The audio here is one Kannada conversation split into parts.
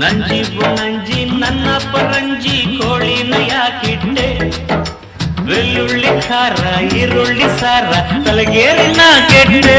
ನಂಜಿ ನಂಜಿ ನನ್ನ ಪರಂಜಿ ಕೋಳಿ ನಯ ಕಿಡ್ಡೆ ಬೆಳ್ಳುಳ್ಳಿ ಖಾರ ಈರುಳ್ಳಿ ಸಾರ ತಲಗೇರಿನ ಕೆಡ್ಡೆ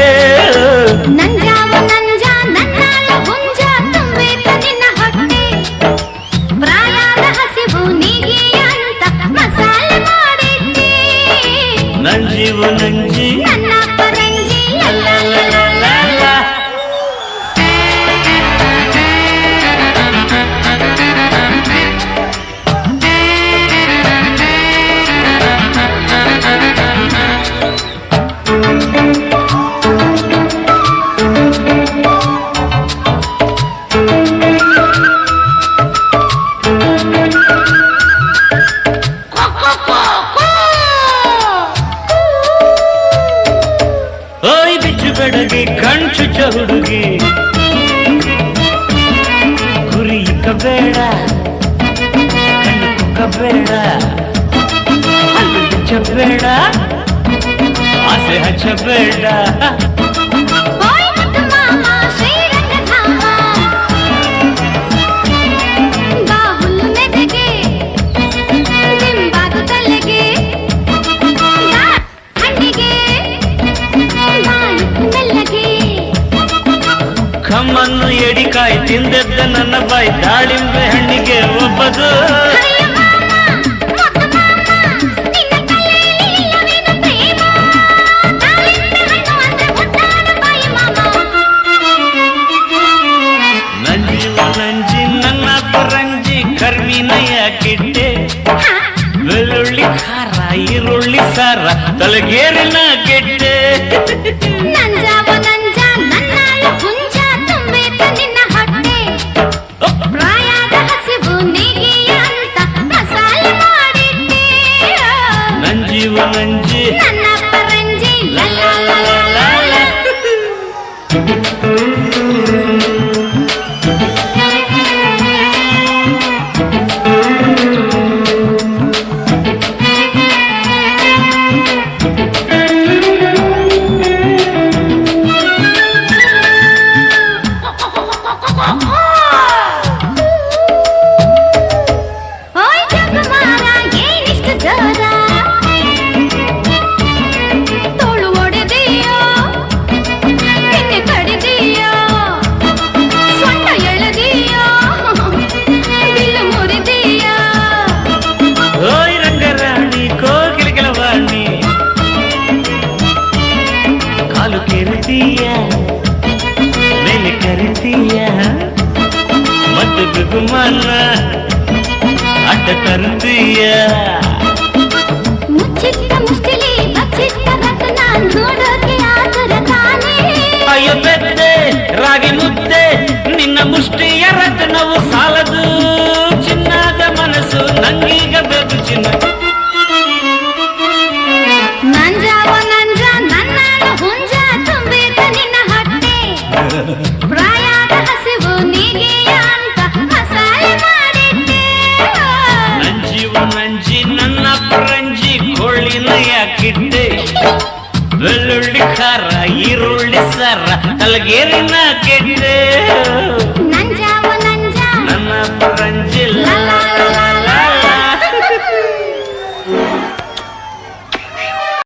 ಅಡವಿ ಕಂಚು ಚಹುಡುಗಿ ಗುರಿ ಬೇಡ ಬೇಡ ಹಚ್ಚಬೇಡ ಆಸೆ ಹಚ್ಚಬೇಡ ನನ್ನ ಬಾಯಿ ದಾಳಿಂಬೆ ಹಣ್ಣಿಗೆ ಒಬ್ಬದು ನಂಜಿ ನನ್ನ ಪರಂಜಿ ಕರ್ವಿನಯ ಕಿಡ್ಡೆ ಬೆಳ್ಳುಳ್ಳಿ ಖಾರ ಈರುಳ್ಳಿ ಸಾರ ತಲೆಗೇರಿನ ಗೆಡ್ಡೆ ಕರೆಸಿಯ ಮತ್ತು ಬಿಗುಮಾನ ಅಟ ಮುಷ್ಟಿಲಿ ಅಯ್ಯೋ ಬೆದ್ದೆ ರಾಗಿ ಮುದ್ದೆ ನಿನ್ನ ಮುಷ್ಟಿಯ ರತ್ನವು ಸಾಲದು. ಹಾಕಿದ್ದೆ. ಬೆಳ್ಳುಳ್ಳಿ ಖಾರ ಈರುಳ್ಳಿ ಸಾರ ಅಲ್ಗೇರಿನ ಕೆಡ್ಡೆ